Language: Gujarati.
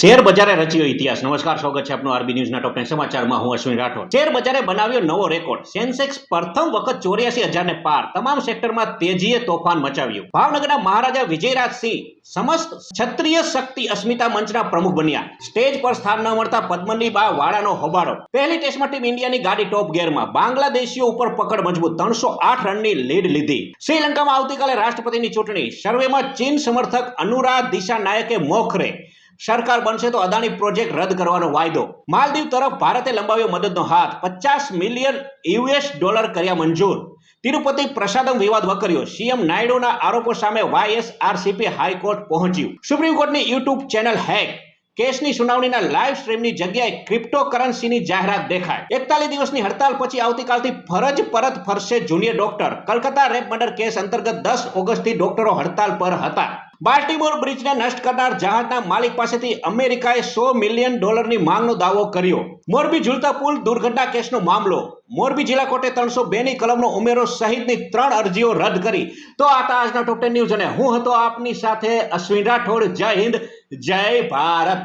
શેર બજારે રચ્યો ઇતિહાસ. નમસ્કાર, સ્વાગત છે આપનું આરબી ન્યૂઝના ટોપ સમાચારમાં. હું અશ્વિન રાઠોડ. શેર બજારે બનાવ્યો નવો રેકોર્ડ. સેન્સેક્સ પ્રથમ વખત ચોર્યાસી હજારને પાર. તમામ સેક્ટરમાં તેજીએ તોફાન મચાવ્યું. ભાવનગરના મહારાજા વિજયરાજસિંહ સમસ્ત ક્ષત્રિય શક્તિ અસ્મિતા મંચના પ્રમુખ બન્યા. સ્ટેજ પર સ્થાન ન મળતા પદ્મની બા વાળાનો હોબાળો. પહેલી ટેસ્ટમાં ટીમ ઇન્ડિયાની ગાડી ટોપ ગેરમાં. બાંગ્લાદેશીઓ ઉપર પકડ મજબૂત. ત્રણસો આઠ રનની લીડ લીધી. શ્રીલંકામાં આવતીકાલે રાષ્ટ્રપતિની ચૂંટણી. સર્વેમાં ચીન સમર્થક અનુરાગ દિશા નાયકે મોખરે. સરકાર બનશે તો અદાણી પ્રોજેક્ટ રદ કરવાનો વાયદો. માલદીવ તરફ ભારતે લંબાવ્યો મદદનો હાથ. પચાસ મિલિયન યુએસ ડોલર કર્યા મંજૂર. તિરુપતિ પ્રસાદમ વિવાદ વકર્યો. સીએમ નાયડુના આરોપો સામે વાયએસઆરસીપી હાઈકોર્ટ પહોંચ્યું. સુપ્રીમ કોર્ટની યુટ્યુબ ચેનલ હેક. કેસની સુનાવણીના લાઈવ સ્ટ્રીમની જગ્યાએ ક્રિપ્ટોકરન્સીની જાહેરાત દેખાય એકતાલીસ દિવસની હડતાલ પછી આવતીકાલથી ફરજ પરત ફરશે junior doctor Calcutta rape murder case અંતર્ગત દસ ઓગસ્ટથી ડોક્ટરો હડતાલ પર હતા. બાલ્ટીમોર બ્રિજને નષ્ટ કરનાર જહાજના માલિક પાસેથી અમેરિકાએ સો મિલિયન ડોલરની માંગનો દાવો કર્યો. મોરબી ઝુલતા પુલ દુર્ઘટના કેસનો મામલો. મોરબી જિલ્લા કોર્ટે ત્રણસો બે ની કલમનો ઉમેરો સહિતની ત્રણ અરજીઓ રદ કરી. તો આ હતા આજના ટોપ ટેન ન્યૂઝ અને હું હતો આપની સાથે અશ્વિન રાઠોડ. જય હિન્દ, જય ભારત.